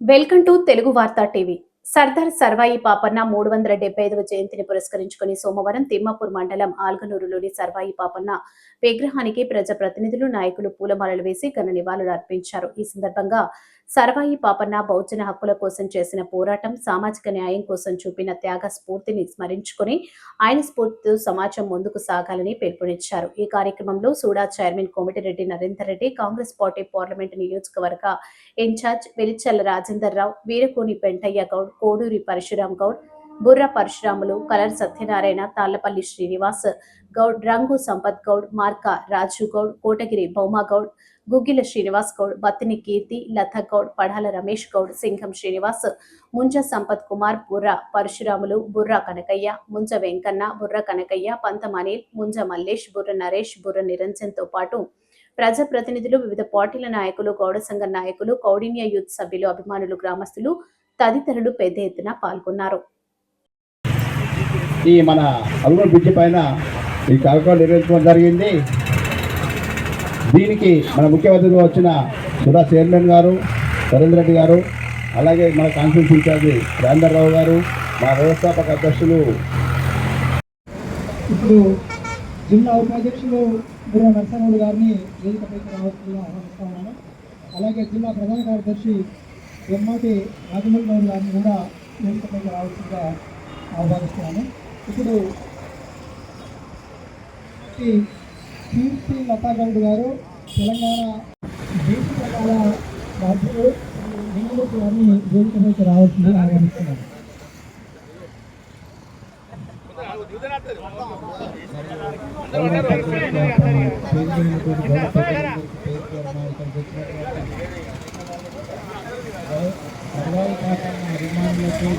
Welcome to Telugu వార్తా TV. Sardar Sarvai Papanna మూడు వందల డెబ్బై ఐదవ జయంతిని పురస్కరించుకుని సోమవారం తిమ్మాపూర్ మండలం ఆల్గనూరులోని సర్వాయి పాపన్న విగ్రహానికి ప్రజాప్రతినిధులు నాయకులు పూలమాలలు వేసి ఘన నివాళులు అర్పించారు. ఈ సందర్భంగా సర్వాయి పాపన్న బహుజన హక్కుల కోసం చేసిన పోరాటం సామాజిక న్యాయం కోసం చూపిన త్యాగ స్ఫూర్తిని స్మరించుకుని ఆయన స్ఫూర్తితో సమాజం ముందుకు సాగాలని పిలుపునిచ్చారు. ఈ కార్యక్రమంలో SUDA chairman Komatireddy Narender Reddy Congress party parliament నియోజకవర్గ ఇన్ఛార్జ్ వెలిచల్ల రాజేందర్ రావు వీరకోని పెంటయ్య గౌడ్ కోడూరి పరశురాం గౌడ్ బుర్ర పరశురాములు కలర్ సత్యనారాయణ తాళ్ళపల్లి శ్రీనివాస్ గౌడ్ రంగు సంపత్ గౌడ్ మార్క రాజు గౌడ్ కోటగిరి భౌమా గౌడ్ గుగ్గిల శ్రీనివాస్ గౌడ్ బత్తిని కీర్తి లత గౌడ్ పడాల రమేష్ గౌడ్ సింఘం శ్రీనివాస్ ముంజ సంపత్ కుమార్ బుర్ర పరశురాములు బుర్ర కనకయ్య ముంజ వెంకన్న బుర్ర కనకయ్య పంతం అనిల్ ముంజ మల్లేష్ బుర్ర నరేష్ బుర్ర నిరంజన్తో పాటు ప్రజాప్రతినిధులు వివిధ పార్టీల నాయకులు గౌడ సంఘ నాయకులు కౌడిన్య యూత్ సభ్యులు అభిమానులు గ్రామస్తులు తదితరులు పెద్ద ఎత్తున పాల్గొన్నారు. ఈ మన అల్లుడు బ్రిడ్జి పైన ఈ కార్యక్రమం నిర్వహించడం జరిగింది. దీనికి మన ముఖ్య అతిథిగా వచ్చిన సుధా చైర్మన్ గారు సరేంద్ర రెడ్డి గారు అలాగే మన కాన్ఫరెన్స్ ఇన్ఛార్జి రావు గారు మా వ్యవస్థాపక అధ్యక్షులు. ఇప్పుడు జిల్లా ఉపాధ్యక్షులు బుర్ర నరసింహుడు గారిని వేదికపైకి రావాల్సిందిగా ఆహ్వానిస్తా ఉన్నాను. అలాగే జిల్లా ప్రధాన కార్యదర్శి వెమ్మాటి రాజమౌళి గారిని కూడా వేదికపైకి రావాల్సిందిగా ఆహ్వానిస్తున్నాను. ఇప్పుడు కీర్తి లతాగౌడ్ గారు తెలంగాణ దేశ రకాల బాధ్యులు. నింగుమూర్తి గారిని వేదికపైకి రావాల్సిందిగా ఆహ్వానిస్తున్నాను అభిమానులకు